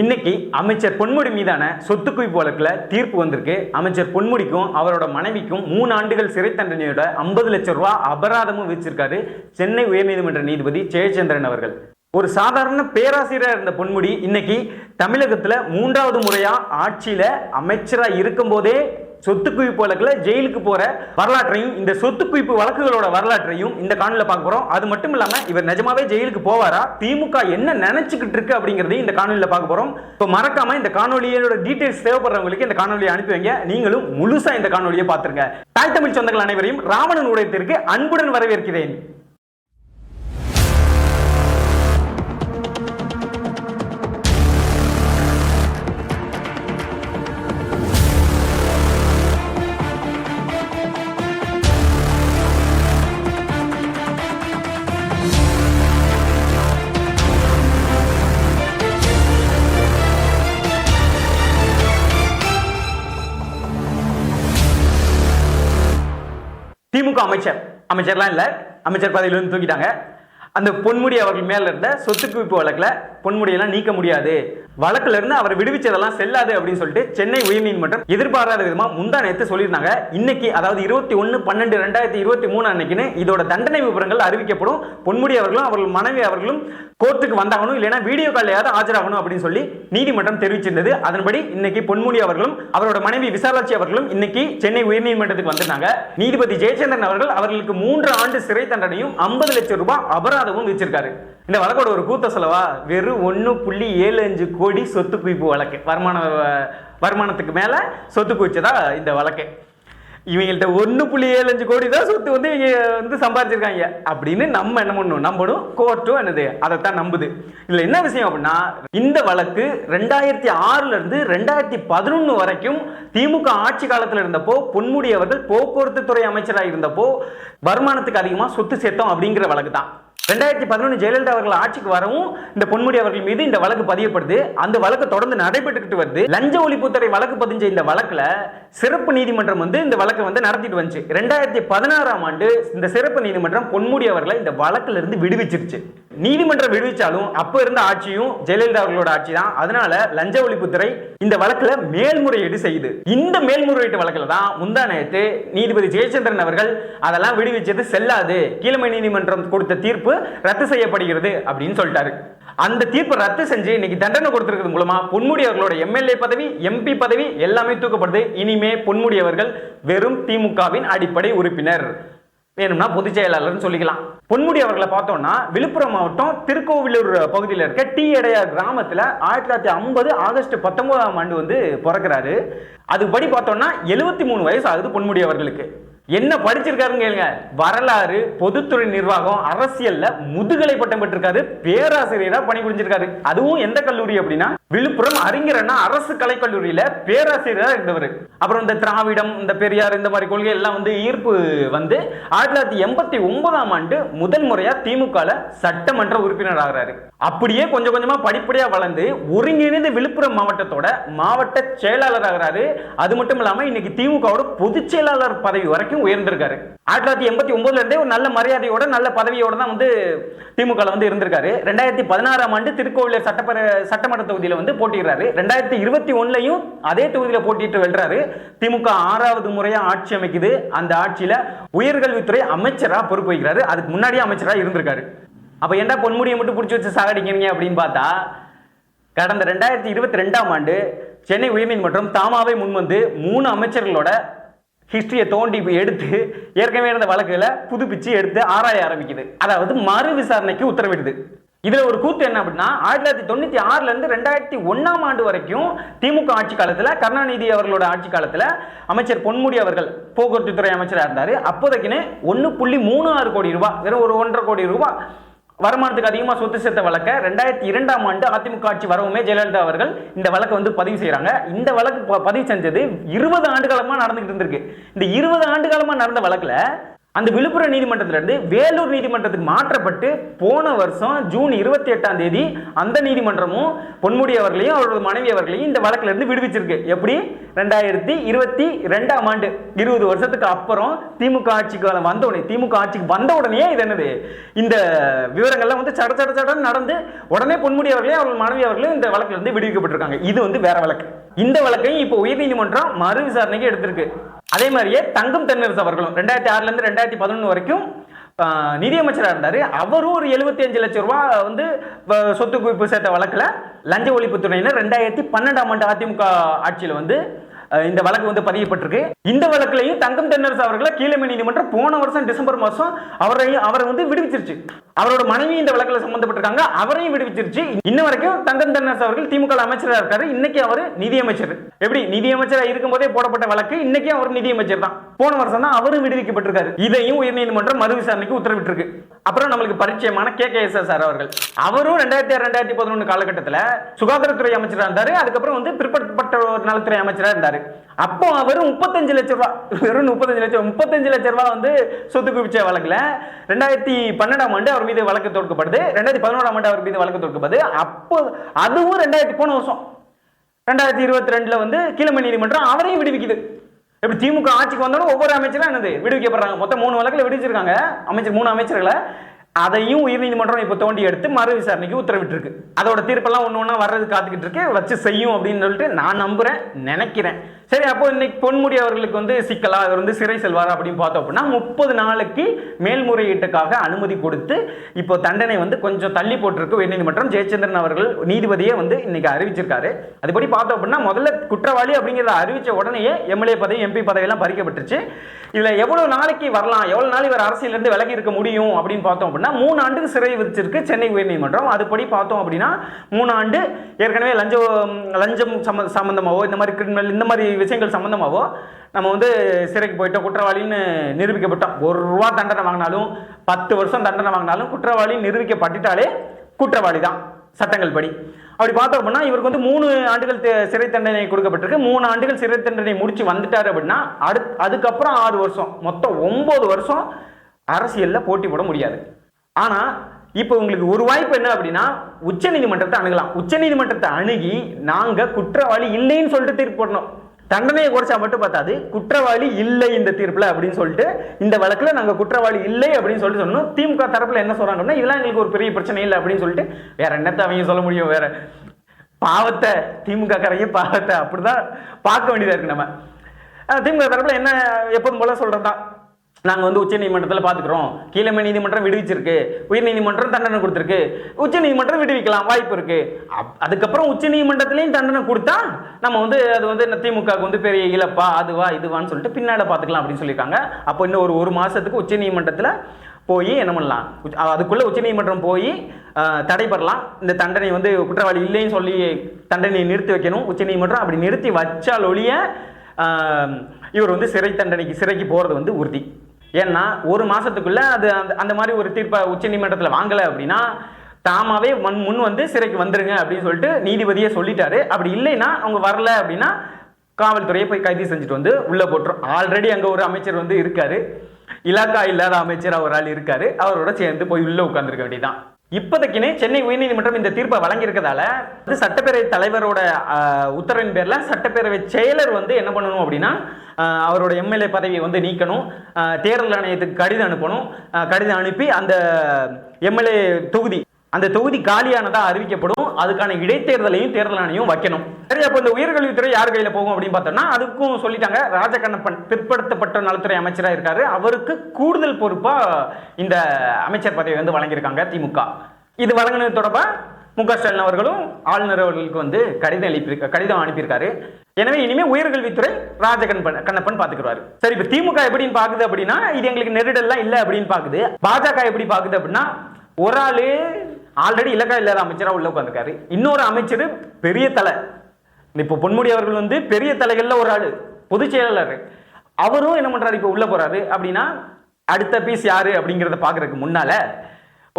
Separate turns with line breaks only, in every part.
இன்னைக்கு அமைச்சர் பொன்முடி மீதான சொத்து குவிப்பு வழக்கில் தீர்ப்பு வந்திருக்கு. அமைச்சர் பொன்முடிக்கும் அவரோட மனைவிக்கும் மூணு ஆண்டுகள் சிறை தண்டனையோட ஐம்பது லட்சம் ரூபா அபராதமும் விதிச்சிருக்காரு சென்னை உயர்நீதிமன்ற நீதிபதி ஜெயச்சந்திரன் அவர்கள். ஒரு சாதாரண பேராசிரியர் இருந்த பொன்முடி இன்னைக்கு தமிழகத்துல மூன்றாவது முறையா ஆட்சியில அமைச்சரா இருக்கும்போதே சொத்து குவிப்பு வழக்கில் ஜெயிலுக்கு போற வரலாற்றையும் இந்த சொத்து குவிப்பு வழக்குகளோட வரலாற்றையும் இந்த காணொலியில் பார்க்க போறோம். அது மட்டும் இல்லாம இவர் நிஜமாவே ஜெயிலுக்கு போவாரா? திமுக என்ன நினைச்சுக்கிட்டு இருக்கு அப்படிங்கறதையும் இந்த காணொலியில பார்க்க போறோம். இப்போ மறக்காம இந்த காணொலியோட டீடைல்ஸ் தேவைப்படுறவங்களுக்கு இந்த காணொலியை அனுப்பி வைங்க. நீங்களும் முழுசா இந்த காணொலியை பார்த்துருங்க. தாய் தமிழ் சொந்தங்கள் அனைவரையும் ராவணன் உடையத்திற்கு அன்புடன் வரவேற்கிறேன். அமைச்சர். அமைச்சர்லாம் இல்ல. அமைச்சர் பதவியிலிருந்து தூக்கிட்டாங்க. அந்த பொன்முடி அவர்கள் மேல இருந்த சொத்து குவிப்பு வழக்கில் பொன்முடியெல்லாம் நீக்க முடியாது. வழக்குல இருந்து அவர் விடுவிச்சதெல்லாம் செல்லாது அப்படின்னு சொல்லிட்டு சென்னை உயர்நீதிமன்றம் எதிர்பாராத விதமாக முந்தா நேற்று சொல்லியிருந்தாங்க. இன்னைக்கு அதாவது இருபத்தி ஒன்னு பன்னெண்டு ரெண்டாயிரத்தி இருபத்தி மூணு அன்னைக்குன்னு இதோட தண்டனை விவரங்கள் அறிவிக்கப்படும். பொன்முடி அவர்களும் அவர்கள் மனைவி அவர்களும் கோர்ட்டுக்கு வந்தாகணும் இல்லைன்னா வீடியோ காலையாவது ஆஜராகணும் அப்படின்னு சொல்லி நீதிமன்றம் தெரிவிச்சிருந்தது. அதன்படி இன்னைக்கு பொன்முடி அவர்களும் அவரோட மனைவி விசாலாட்சி அவர்களும் இன்னைக்கு சென்னை உயர்நீதிமன்றத்துக்கு வந்திருந்தாங்க. நீதிபதி ஜெயச்சந்திரன் அவர்கள் அவர்களுக்கு மூன்று ஆண்டு சிறை தண்டனையும் ஐம்பது லட்சம் ரூபாய் அபராதமும் விதிச்சிருக்காரு. இந்த வழக்கோட ஒரு கூத்த செலவா வெறும் ஒன்று புள்ளி ஏழு அஞ்சு கோடி சொத்து குவிப்பு வழக்கு. வருமான வருமானத்துக்கு மேல சொத்து குவிச்சதா இந்த வழக்கு. இவங்கள்ட்ட ஒன்று புள்ளி ஏழு அஞ்சு கோடி தான் சொத்து வந்து இவங்க வந்து சம்பாதிச்சிருக்காங்க அப்படின்னு நம்ம என்ன பண்ணணும்? நம்பணும். கோர்ட்டும் என்னது? அதைத்தான் நம்புது. இதுல என்ன விஷயம் அப்படின்னா இந்த வழக்கு ரெண்டாயிரத்தி ஆறுல இருந்து ரெண்டாயிரத்தி பதினொன்று வரைக்கும் திமுக ஆட்சி காலத்தில் இருந்தப்போ பொன்முடி அவர்கள் போக்குவரத்து துறை அமைச்சராக இருந்தப்போ வருமானத்துக்கு அதிகமாக சொத்து சேர்த்தோம் அப்படிங்கிற வழக்கு தான் ரெண்டாயிரத்தி பதினொன்று ஜெயலலிதா அவர்கள் ஆட்சிக்கு வரவும் இந்த பொன்முடி அவர்கள் மீது இந்த வழக்கு பதியப்படுது. அந்த வழக்கு தொடர்ந்து நடைபெற்றுக்கிட்டு வருது. லஞ்ச ஒழிப்புத்துறை வழக்கு பதிஞ்ச இந்த வழக்கில் சிறப்பு நீதிமன்றம் வந்து இந்த வழக்கை வந்து நடத்திட்டு வந்துச்சு. ரெண்டாயிரத்தி பதினாறாம் ஆண்டு இந்த சிறப்பு நீதிமன்றம் பொன்முடி அவர்களை இந்த வழக்கிலிருந்து விடுவிச்சிருச்சு. நீதிமன்றம் விடுவிச்சாலும் அப்போ இருந்த ஆட்சியும் ஜெயலலிதா அவர்களோட ஆட்சி தான். அதனால லஞ்ச ஒழிப்புத்துறை இந்த வழக்குல மேல்முறையீடு செய்யுது. இந்த மேல்முறையீட்டு வழக்குல தான் முந்தா நேத்து நீதிபதி ஜெயச்சந்திரன் அவர்கள் அதெல்லாம் விடுவிச்சது செல்லாது. கீழமை நீதிமன்றம் கொடுத்த தீர்ப்பு ரத்து செய்யப்படுகிறது அப்படின்னு சொல்லிட்டாரு. அந்த தீர்ப்பை ரத்து செஞ்சு இன்னைக்கு தண்டனை கொடுத்திருக்கிறது மூலமா பொன்முடி அவர்களோட எம்எல்ஏ பதவி எம்பி பதவி எல்லாமே தூக்கப்படுது. இனிமே பொன்முடி அவர்கள் வெறும் திமுகவின் அடிப்படை உறுப்பினர். வேணும்னா பொதுச் செயலாளர்னு சொல்லிக்கலாம். பொன்முடி அவர்களை பார்த்தோம்னா விழுப்புரம் மாவட்டம் திருக்கோவிலூர் பகுதியில் இருக்க டி எடையார் கிராமத்தில் ஆயிரத்தி தொள்ளாயிரத்தி ஐம்பது ஆகஸ்ட் பத்தொன்பதாம் ஆண்டு வந்து பிறக்கிறாரு. அதுபடி பார்த்தோம்னா எழுபத்தி மூணு வயசு ஆகுது பொன்முடி அவர்களுக்கு. என்ன படிச்சிருக்காருன்னு கேளுங்க. வரலாறு பொதுத்துறை நிர்வாகம் அரசியல்ல முதுகலை பட்டம் பெற்றிருக்காரு. பேராசிரியரா பணிபுரிஞ்சிருக்காரு அதுவும் எந்த கல்லூரி அப்படின்னா விழுப்புரம் அறிஞரன்னா அரசு கலைக்கல்லூரியில பேராசிரியரா இருந்தவர். அப்புறம் இந்த திராவிடம் இந்த பெரியார் இந்த மாதிரி கொள்கை எல்லாம் வந்து ஈர்ப்பு வந்து ஆயிரத்தி தொள்ளாயிரத்தி எண்பத்தி ஒன்பதாம் ஆண்டு முதல் முறையா திமுக சட்டமன்ற உறுப்பினர் ஆகிறாரு. அப்படியே கொஞ்சம் கொஞ்சமாக படிப்படியாக வளர்ந்து ஒருங்கிணைந்த விழுப்புரம் மாவட்டத்தோட மாவட்ட செயலாளர் ஆகிறாரு. அது மட்டும் இல்லாமல் இன்னைக்கு திமுகவோட பொதுச் செயலாளர் பதவி வரைக்கும் உயர்ந்திருக்காரு. ஆயிரத்தி தொள்ளாயிரத்தி எண்பத்தி ஒன்பதுலேருந்தே ஒரு நல்ல மரியாதையோட நல்ல பதவியோட தான் வந்து திமுகவில் வந்து இருந்திருக்காரு. ரெண்டாயிரத்தி பதினாறாம் ஆண்டு திருக்கோவிலூர் சட்டப்பேர சட்டமன்ற தொகுதியில் வந்து போட்டிடுறாரு ரெண்டாயிரத்தி இருபத்தி ஒன்றுலையும் அதே தொகுதியில் போட்டிட்டு வெல்றாரு. திமுக ஆறாவது முறையாக ஆட்சி அமைக்குது. அந்த ஆட்சியில் உயர்கல்வித்துறை அமைச்சராக பொறுப்பு வைக்கிறாரு அதுக்கு முன்னாடியே அமைச்சராக இருந்திருக்காரு. அப்ப என்ன பொன்முடியை மட்டும் பிடிச்சி வச்சு சாகடிக்கிறீங்க அப்படின்னு பார்த்தா கடந்த ரெண்டாயிரத்தி இருபத்தி ரெண்டாம் ஆண்டு சென்னை உயர்நீதிமன்றம் தாமாவே முன்வந்து மூணு அமைச்சர்களோட ஹிஸ்டரியை தோண்டி போய் எடுத்து ஏற்கனவே இருந்த வழக்குகளை புதுப்பிச்சு எடுத்து ஆராய ஆரம்பிக்குது. அதாவது மறு விசாரணைக்கு உத்தரவிடுது. இதுல ஒரு கூத்து என்ன அப்படின்னா ஆயிரத்தி தொள்ளாயிரத்தி தொண்ணூத்தி ஆறுல இருந்து ரெண்டாயிரத்தி ஒன்னாம் ஆண்டு வரைக்கும் திமுக ஆட்சி காலத்துல கருணாநிதி அவர்களோட ஆட்சி காலத்துல அமைச்சர் பொன்முடி அவர்கள் போக்குவரத்து துறை அமைச்சராக இருந்தாரு. அப்போதைக்குன்னு ஒன்னு புள்ளி மூணு ஆறு கோடி ரூபாய் வெறும் ஒரு ஒன்றரை கோடி ரூபாய் வருமானத்துக்கு அதிகமாக சொத்து சேர்த்த வழக்கை ரெண்டாயிரத்தி இரண்டாம் ஆண்டு அதிமுக ஆட்சி வரவுமே ஜெயலலிதா அவர்கள் இந்த வழக்கை வந்து பதிவு செய்கிறாங்க இந்த வழக்கு பதிவு செஞ்சது இருபது ஆண்டு காலமாக நடந்துகிட்டு இருந்திருக்கு. இந்த இருபது ஆண்டு காலமாக நடந்த வழக்கில் அந்த விழுப்புரம் நீதிமன்றத்திலிருந்து வேலூர் நீதிமன்றத்துக்கு மாற்றப்பட்டு போன வருஷம் ஜூன் இருபத்தி எட்டாம் தேதி அந்த நீதிமன்றமும் பொன்முடி அவர்களையும் அவரோட மனைவி அவர்களையும் இந்த வழக்கிலிருந்து விடுவிச்சிருக்கு. எப்படி? ரெண்டாயிரத்தி இருபத்தி ரெண்டாம் ஆண்டு இருபது வருஷத்துக்கு அப்புறம் திமுக ஆட்சிக்கு வந்த உடனே திமுக ஆட்சிக்கு வந்த உடனே இது என்னது? இந்த விவரங்கள்லாம் வந்து சட சட சடன்னு நடந்து உடனே பொன்முடி அவர்களையும் அவர்கள் மனைவி அவர்களும் இந்த வழக்கிலிருந்து விடுவிக்கப்பட்டிருக்காங்க. இது வந்து வேற வழக்கு. இந்த வழக்கையும் இப்போ உயர்நீதிமன்றம் மறு விசாரணைக்கு எடுத்திருக்கு. அதே மாதிரியே தங்கம் தென்னரசு அவர்களும் ரெண்டாயிரத்தி ஆறுல இருந்து ரெண்டாயிரத்தி பதினொன்று வரைக்கும் நிதியமைச்சராக இருந்தார். அவரும் ஒரு 75 லட்சம் ரூபா வந்து சொத்து குவிப்பு சேர்த்த வழக்கில் லஞ்ச ஒழிப்புத்துறையினர் ரெண்டாயிரத்தி பன்னெண்டாம் ஆண்டு அதிமுக ஆட்சியில் வந்து இந்த வழக்கு வந்து பதியப்பட்டிருக்கு. இந்த வழக்குலையும் தங்கம் தென்னரசு அவர்களை கீழமை நீதிமன்றம் போன வருஷம் டிசம்பர் மாதம் அவரையும் அவரை வந்து விடுவிச்சிருச்சு. அவரோட மனைவி இந்த வழக்கில் சம்பந்தப்பட்டிருக்காங்க அவரையும் விடுவிச்சிருச்சு. இன்ன வரைக்கும் தங்கம் தென்னரசு அவர்கள் திமுக அமைச்சராக இருக்காரு. இன்னைக்கு அவர் நிதியமைச்சர். எப்படி? நிதியமைச்சராக இருக்கும்போதே போடப்பட்ட வழக்கு இன்னைக்கு அவர் நிதியமைச்சர் தான். போன வருஷம் தான் அவரும் விடுவிக்கப்பட்டிருக்காரு. இதையும் உயர்நீதிமன்றம் மறு விசாரணைக்கு உத்தரவிட்டிருக்கு. அப்புறம் நம்மளுக்கு பரிச்சயமான கே கே எஸ் சார் அவர்கள். அவரும் ரெண்டாயிரத்தி ஆறு ரெண்டாயிரத்தி பதினொன்று காலகட்டத்தில் சுகாதாரத்துறை அமைச்சராக இருந்தார். அதுக்கப்புறம் வந்து பிற்படுத்தப்பட்ட ஒரு நலத்துறை அமைச்சராக இருந்தார். அப்போ அவர் முப்பத்தஞ்சு லட்ச ரூபா வெறும் முப்பத்தஞ்சு லட்சம் முப்பத்தஞ்சு லட்ச ரூபா வந்து சொத்து குவிச்ச வழக்குல. ரெண்டாயிரத்தி பன்னெண்டாம் ஆண்டு அவர் மீது வழக்கு தொடுக்கப்படுது. ரெண்டாயிரத்தி பதினோராம் ஆண்டு அவர் மீது வழக்கு தொடுக்கப்படுது. அப்போ அதுவும் ரெண்டாயிரத்தி போன வருஷம். ரெண்டாயிரத்தி இருபத்தி ரெண்டுல வந்து கீழமை நீதிமன்றம் அவரையும் விடுவிக்குது. எப்படி திமுக ஆட்சிக்கு வந்தாலும் ஒவ்வொரு அமைச்சரும் என்னது விடுவிக்கப்படுறாங்க. மொத்தம் மூணு வழக்கில் விடுவிச்சிருக்காங்க. அமைச்சர் மூணு அமைச்சர்களை அதையும் உயர்நீதிமன்றம் இப்போ தோண்டி எடுத்து மறு விசாரணைக்கு உத்தரவிட்டிருக்கு. அதோட தீர்ப்பெல்லாம் ஒன்று ஒன்றா வர்றது காத்துக்கிட்டு இருக்கு. வச்சு செய்யும் அப்படின்னு சொல்லிட்டு நான் நம்புகிறேன் நினைக்கிறேன். சரி அப்போ இன்னைக்கு பொன்முடி அவர்களுக்கு வந்து சிக்கலா? அவர் வந்து சிறை செல்வார் அப்படின்னு பார்த்தோம் அப்படின்னா முப்பது நாளைக்கு மேல்முறையீட்டுக்காக அனுமதி கொடுத்து இப்போ தண்டனை வந்து கொஞ்சம் தள்ளி போட்டிருக்கு உயர்நீதிமன்றம். ஜெயச்சந்திரன் அவர்கள் நீதிபதியே வந்து இன்னைக்கு அறிவிச்சிருக்காரு. அதுபடி பார்த்தோம் அப்படின்னா முதல்ல குற்றவாளி அப்படிங்கிறத அறிவிச்ச உடனேயே எம்எல்ஏ பதவி எம்பி பதவியெல்லாம் பறிக்கப்பட்டுருச்சு. இதுல எவ்வளவு நாளைக்கு வரலாம் எவ்வளவு நாள் இவர் அரசியலிருந்து விலகி இருக்க முடியும் அப்படின்னு பார்த்தோம் அப்படின்னா மூணு ஆண்டுக்கு சிறை விதிச்சிருக்கு சென்னை உயர்நீதிமன்றம். அதுபடி பார்த்தோம் அப்படின்னா மூணு ஆண்டு ஏற்கனவே லஞ்சம் லஞ்சம் சம்ம சம்பந்தமாவோ இந்த மாதிரி கிரிமினல் இந்த மாதிரி விஷயங்கள் சம்மந்தமாகவோ நம்ம வந்து சிறைக்கு போயிட்டோம் குற்றவாளின்னு நிரூபிக்கப்பட்டோம். ஒரு ரூபா தண்டனை வாங்கினாலும் பத்து வருஷம் தண்டனை வாங்கினாலும் குற்றவாளி நிரூபிக்கப்பட்டுட்டாலே குற்றவாளி தான் சட்டங்கள் படி. அப்படி பார்த்தோம் அப்படின்னா இவருக்கு வந்து மூணு ஆண்டுகள் சிறை தண்டனை கொடுக்கப்பட்டிருக்கு. மூணு ஆண்டுகள் சிறை தண்டனை முடிச்சு வந்துட்டாரு அப்படின்னா அடுத் அதுக்கப்புறம் ஆறு வருஷம் மொத்தம் ஒம்பது வருஷம் அரசியலில் போட்டி போட முடியாது. ஆனா இப்போ உங்களுக்கு ஒரு வாய்ப்பு என்ன அப்படின்னா உச்சநீதிமன்றத்தை அணுகலாம். உச்சநீதிமன்றத்தை அணுகி நாங்கள் குற்றவாளி இல்லைன்னு சொல்லிட்டு தீர்ப்பு போடணும். தண்டனையை குறைச்சா மட்டும் பார்த்தாது குற்றவாளி இல்லை இந்த தீர்ப்பில் அப்படின்னு சொல்லிட்டு இந்த வழக்கில் நாங்கள் குற்றவாளி இல்லை அப்படின்னு சொல்லிட்டு சொன்னோம். திமுக தரப்பில் என்ன சொல்கிறாங்கன்னா இதெல்லாம் எங்களுக்கு ஒரு பெரிய பிரச்சனை இல்லை அப்படின்னு சொல்லிட்டு வேற என்னத்தை அவங்க சொல்ல முடியும்? வேற பாவத்தை திமுக காரங்க பாவத்தை அப்படிதான் பார்க்க வேண்டியதாக இருக்கு நம்ம. திமுக தரப்பில் என்ன எப்போதும் போல சொல்றதுதான். நாங்கள் வந்து உச்ச நீதிமன்றத்தில் கீழமை நீதிமன்றம் விடுவிச்சிருக்கு. உயர் நீதிமன்றம் தண்டனை கொடுத்துருக்கு. உச்ச நீதிமன்றம் விடுவிக்கலாம் வாய்ப்பு இருக்கு. அப்- அதுக்கப்புறம் உச்ச நீதிமன்றத்திலையும் தண்டனை கொடுத்தா நம்ம வந்து அது வந்து இந்த திமுகவுக்கு வந்து பெரிய இழப்பா அதுவா இதுவான்னு சொல்லிட்டு பின்னால் பார்த்துக்கலாம் அப்படின்னு சொல்லியிருக்காங்க. அப்போ இன்னும் ஒரு ஒரு மாதத்துக்கு உச்ச நீதிமன்றத்தில் போய் என்ன பண்ணலாம்? உச்ச- அஹ் உச்சநீதிமன்றம் போய் அஹ், தடை பெறலாம். இந்த தண்டனை வந்து குற்றவாளி இல்லைன்னு சொல்லி தண்டனையை நிறுத்தி வைக்கணும். உச்சநீதிமன்றம் அப்படி நிறுத்தி வச்சால் ஒழிய இவர் வந்து சிறை தண்டனைக்கு சிறைக்கு போகிறது வந்து உறுதி. ஏன்னா ஒரு மாசத்துக்குள்ள அது அந்த அந்த மாதிரி ஒரு தீர்ப்பை உச்சநீதிமன்றத்தில் வாங்கலை அப்படின்னா தாமாவே முன் முன் வந்து சிறைக்கு வந்துருங்க அப்படின்னு சொல்லிட்டு நீதிபதியே சொல்லிட்டாரு. அப்படி இல்லைன்னா அவங்க வரல அப்படின்னா காவல்துறையை போய் கைது செஞ்சுட்டு வந்து உள்ள போட்டுரும். ஆல்ரெடி அங்க ஒரு அமைச்சர் வந்து இருக்காரு. இலாக்கா இல்லாத அமைச்சர் ஒரு ஆள் இருக்காரு. அவரோட சேர்ந்து போய் உள்ள உட்காந்துருக்க வேண்டியதான் இப்போதைக்குனே சென்னை உயர்நீதிமன்றம் இந்த தீர்ப்பை வழங்கியிருக்கதால சட்டப்பேரவை தலைவரோட உத்தரவின் பேரில் சட்டப்பேரவை செயலர் வந்து என்ன பண்ணணும் அப்படின்னா அவரோட எம்எல்ஏ பதவியை வந்து நீக்கணும். தேர்தல் ஆணையத்துக்கு கடிதம் அனுப்பணும். கடிதம் அனுப்பி அந்த எம்எல்ஏ தொகுதி அந்த தொகுதி காலியானதா அறிவிக்கப்படும். அதுக்கான இடைத்தேர்தலையும் தேர்தல் ஆணையம் வைக்கணும். சரி அப்போ இந்த உயர்கல்வித்துறை யார் கையில் போகும் அப்படின்னு பார்த்தோம்னா அதுக்கும் சொல்லிட்டாங்க. ராஜகண்ணப்பன் பிற்படுத்தப்பட்ட நலத்துறை அமைச்சராக இருக்காரு. அவருக்கு கூடுதல் பொறுப்பாக இந்த அமைச்சர் பதவி வந்து வழங்கியிருக்காங்க திமுக. இது வழங்கினது தொடர்பாக மு க ஸ்டாலின் அவர்களும் ஆளுநர் அவர்களுக்கு வந்து கடிதம் அனுப்பி கடிதம் அனுப்பியிருக்காரு. எனவே இனிமேல் உயர்கல்வித்துறை ராஜகண்ணப்பன் கண்ணப்பன் பார்த்துக்கிறாரு சரி இப்போ திமுக எப்படின்னு பார்க்குது அப்படின்னா இது எங்களுக்கு நெருடல்லாம் இல்லை அப்படின்னு பார்க்குது. பாஜக எப்படி பார்க்குது அப்படின்னா ஒரு ஆளு ஆல்ரெடி இலக்கா இல்லாத அமைச்சராக உள்ள உட்காந்துருக்காரு இன்னொரு அமைச்சர் பெரிய தலை. இப்போ பொன்முடி அவர்கள் வந்து பெரிய தலைகளில் ஒரு ஆள் பொதுச் செயலாளர். அவரும் என்ன பண்ணுறாரு இப்போ உள்ளே போகிறாரு அப்படின்னா அடுத்த பீஸ் யாரு அப்படிங்கிறத பாக்குறதுக்கு முன்னால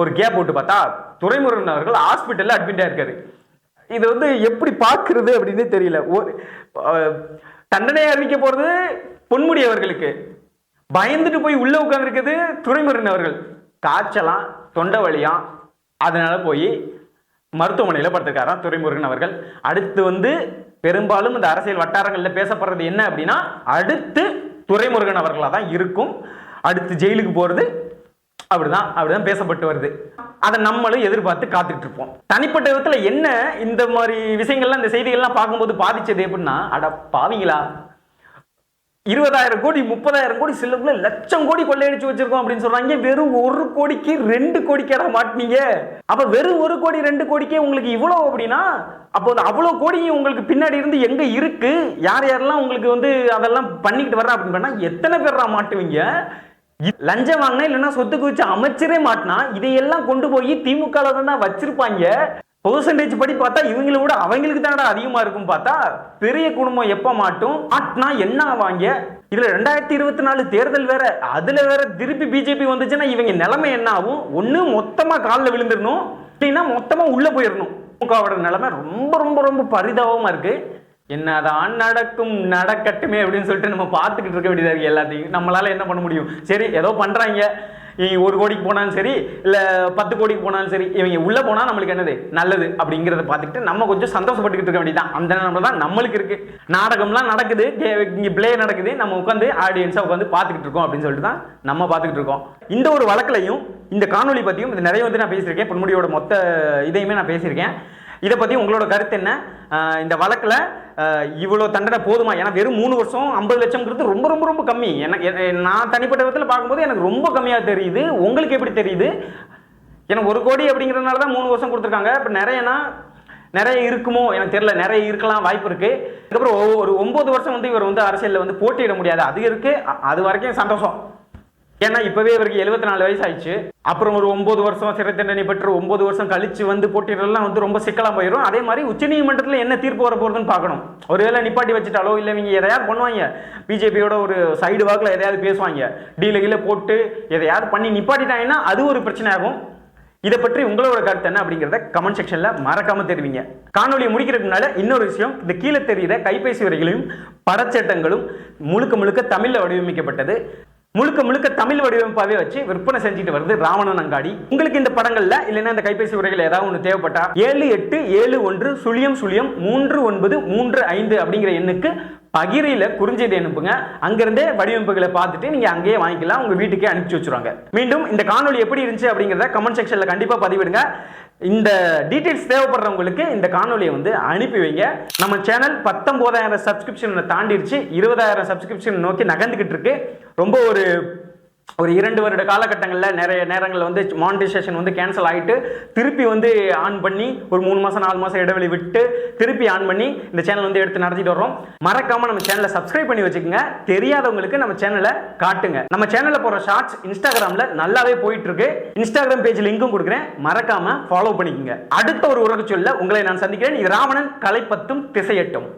ஒரு கேப் போட்டு பார்த்தா துறைமுருகன் அவர்கள் ஹாஸ்பிட்டலில் அட்மிட் ஆயிருக்காரு. இது வந்து எப்படி பார்க்குறது அப்படின்னு தெரியல. ஒரு தண்டனை அறிவிக்க போகிறது பொன்முடி அவர்களுக்கு. பயந்துட்டு போய் உள்ள உட்காந்துருக்குது துறைமுருகன் அவர்கள். காய்ச்சலாம் தொண்டை வழியாம் அதனால் போய் மருத்துவமனையில் படுத்திருக்காராம் துரைமுருகன் அவர்கள். அடுத்து வந்து பெரும்பாலும் இந்த அரசியல் வட்டாரங்களில் பேசப்படுறது என்ன அப்படின்னா அடுத்து துரைமுருகன் அவர்களாக தான் இருக்கும். அடுத்து ஜெயிலுக்கு போகிறது அப்படிதான் அப்படிதான் பேசப்பட்டு வருது. அதை நம்மளும் எதிர்பார்த்து காத்துட்டு இருப்போம். தனிப்பட்ட விதத்தில் என்ன இந்த மாதிரி விஷயங்கள்லாம் இந்த செய்திகள்லாம் பார்க்கும்போது பாதிச்சது எப்படின்னா அட பாவிங்களா? இருபதாயிரம் கோடி முப்பதாயிரம் கோடி சிலருக்குள்ள லட்சம் கோடி கொள்ளையடிச்சு வச்சிருக்கோம் அப்படின்னு சொல்றாங்க. வெறும் ஒரு கோடிக்கு ரெண்டு கோடிக்கேடா மாட்டினீங்க. அப்ப வெறும் ஒரு கோடி ரெண்டு கோடிக்கே உங்களுக்கு இவ்வளவு அப்படின்னா அப்போ அந்த அவ்வளவு கோடியும் உங்களுக்கு பின்னாடி இருந்து எங்க இருக்கு? யார் யாரெல்லாம் உங்களுக்கு வந்து அதெல்லாம் பண்ணிக்கிட்டு வர்றா அப்படின்னு எத்தனை பேர்ரா மாட்டுவீங்க? லஞ்சம் வாங்கினா இல்லைன்னா சொத்துக்கு வச்சு அமைச்சரே மாட்டினா இதையெல்லாம் கொண்டு போய் திமுக தான் வச்சிருப்பாங்க. பெர்சன்டேஜ் படி பார்த்தா இவங்களை விட அவங்களுக்கு தானடா அதிகமாக இருக்கும் பார்த்தா பெரிய குடும்பம் எப்போ மாட்டும்? ஆட்னா என்ன ஆவாங்க இதில் ரெண்டாயிரத்தி இருபத்தி நாலு தேர்தல் வேற. அதில் வேற திருப்பி பிஜேபி வந்துச்சுன்னா இவங்க நிலைமை என்ன ஆகும்? ஒன்று மொத்தமாக காலில் விழுந்துடணும் இல்லைன்னா மொத்தமாக உள்ளே போயிடணும் திமுகவோட நிலைமை ரொம்ப ரொம்ப ரொம்ப பரிதாபமாக இருக்குது என்னதான் நடக்கும் நடக்கட்டுமே அப்படின்னு சொல்லிட்டு நம்ம பார்த்துக்கிட்டு இருக்க வேண்டியதாக இருக்குது எல்லாத்தையும். நம்மளால என்ன பண்ண முடியும்? சரி ஏதோ பண்ணுறாங்க இவங்க ஒரு கோடிக்கு போனாலும் சரி இல்லை பத்து கோடிக்கு போனாலும் சரி இவங்க உள்ளே போனால் நம்மளுக்கு என்னது? நல்லது அப்படிங்கிறத பார்த்துக்கிட்டு நம்ம கொஞ்சம் சந்தோஷப்பட்டுக்கிட்டு இருக்க வேண்டியதான் அந்த நம்ம தான் நம்மளுக்கு இருக்குது நாடகம்லாம் நடக்குது. கே- பிளே நடக்குது. நம்ம உட்காந்து ஆடியன்ஸாக உட்காந்து பார்த்துக்கிட்டு இருக்கோம் அப்படின்னு சொல்லிட்டு தான் நம்ம பார்த்துக்கிட்டு இருக்கோம். இந்த ஒரு வழக்குலையும் இந்த காணொளி பற்றியும் இது நிறைய வந்து நான் பேசியிருக்கேன். பொன்முடியோட மொத்த இதையுமே நான் பேசியிருக்கேன். இதை பற்றி உங்களோட கருத்து என்ன? இந்த வழக்கில் இவ்வளோ தண்டனை போதுமா? ஏன்னா வெறும் மூணு வருஷம் ஐம்பது லட்சம்ங்கிறது ரொம்ப ரொம்ப ரொம்ப கம்மி. எனக்கு நான் தனிப்பட்ட விதத்தில் பார்க்கும்போது எனக்கு ரொம்ப கம்மியாக தெரியுது. உங்களுக்கு எப்படி தெரியுது? எனக்கு ஒரு கோடி அப்படிங்கிறதுனால தான் மூணு வருஷம் கொடுத்துருக்காங்க. இப்போ நிறையனா நிறைய இருக்குமோ? எனக்கு தெரியல. நிறைய இருக்கலாம் வாய்ப்பு இருக்குது அதுக்கப்புறம் ஒரு ஒன்பது வருஷம் வந்து இவர் வந்து அரசியலில் வந்து போட்டியிட முடியாது. அது இருக்குது அது வரைக்கும் சந்தோஷம். ஏன்னா இப்பவே இவருக்கு 74 நாலு வயசு ஆயிடுச்சு அப்புறம் ஒரு ஒன்பது வருஷம் சிறை தண்டனை பெற்று ஒன்பது வருஷம் கழிச்சு வந்து போட்டியிடலாம் வந்து ரொம்ப சிக்கலாக போயிடும் அதே மாதிரி உச்சநீதிமன்றத்தில் என்ன தீர்ப்பு வர போறதுன்னு பார்க்கணும். ஒருவேளை நிப்பாட்டி வச்சுட்டாலோ இல்லை இவங்க எதையாவது பண்ணுவாங்க. பிஜேபியோட ஒரு சைடு வாக்கில் எதையாவது பேசுவாங்க. டீல கீழே போட்டு எதையாவது பண்ணி நிப்பாட்டிட்டாங்கன்னா அது ஒரு பிரச்சனை ஆகும் இதை பற்றி உங்களோட கருத்து என்ன அப்படிங்கிறத கமெண்ட் செக்ஷன்ல மறக்காம தெரிவிங்க. காணொலியை முடிக்கிறதுக்கு இன்னொரு விஷயம். இந்த கீழே தெரிகிற கைபேசி வரிகளையும் படச்சட்டங்களும் முழுக்க முழுக்க தமிழில் வடிவமைக்கப்பட்டது. முழுக்க முழுக்க தமிழ் வடிவமைப்பாகவே வச்சு விற்பனை செஞ்சுட்டு வருது ராவணன் அங்காடி. உங்களுக்கு இந்த படங்கள்ல இல்லைன்னா இந்த கைபேசி உரைகள் ஏதாவது ஒன்று தேவைப்பட்டா ஏழு எட்டு ஏழு ஒன்று சுழியம் சுழியம் மூன்று ஒன்பது மூன்று ஐந்து அப்படிங்கிற எண்ணுக்கு பகிரியில் குறுஞ்செய்தி அனுப்புங்க. அங்கிருந்தே வடிவமைப்புகளை பார்த்துட்டு நீங்க அங்கேயே வாங்கிக்கலாம். உங்க வீட்டுக்கே அனுப்பிச்சு வச்சிருவாங்க. மீண்டும் இந்த காணொலி எப்படி இருந்துச்சு அப்படிங்கிறத கமெண்ட் செக்ஷன்ல கண்டிப்பா பதிவிடுங்க. இந்த டீட்டெயில்ஸ் தேவைப்படுறவங்களுக்கு இந்த காணொலியை வந்து அனுப்பி வைங்க. நம்ம சேனல் பத்தொன்பதாயிரம் சப்ஸ்கிரிப்ஷனை தாண்டிடுச்சு இருபதாயிரம் சப்ஸ்கிரிப்ஷன் நோக்கி நகர்ந்துகிட்டு இருக்கு. ரொம்ப ஒரு ஒரு இரண்டு வருட காலகட்டங்களில் நிறைய நேரங்களில் வந்து மானிட்டைசேஷன் வந்து கேன்சல் ஆகிட்டு திருப்பி வந்து ஆன் பண்ணி ஒரு மூணு மாதம் நாலு மாதம் இடைவெளி விட்டு திருப்பி ஆன் பண்ணி இந்த சேனல் வந்து எடுத்து நடத்திட்டு வர்றோம். மறக்காமல் நம்ம சேனலை சப்ஸ்கிரைப் பண்ணி வச்சுக்கோங்க. தெரியாதவங்களுக்கு நம்ம சேனலை காட்டுங்க. நம்ம சேனலில் போகிற ஷார்ட்ஸ் இன்ஸ்டாகிராமில் நல்லாவே போயிட்டு இருக்கு இன்ஸ்டாகிராம் பேஜ் லிங்க்கும் கொடுக்குறேன். மறக்காமல் ஃபாலோ பண்ணிக்கோங்க. அடுத்த ஒரு உலக சொல்ல உங்களை நான் சந்திக்கிறேன். இது ராவணன் கலைப்பத்தும் திசையட்டும்.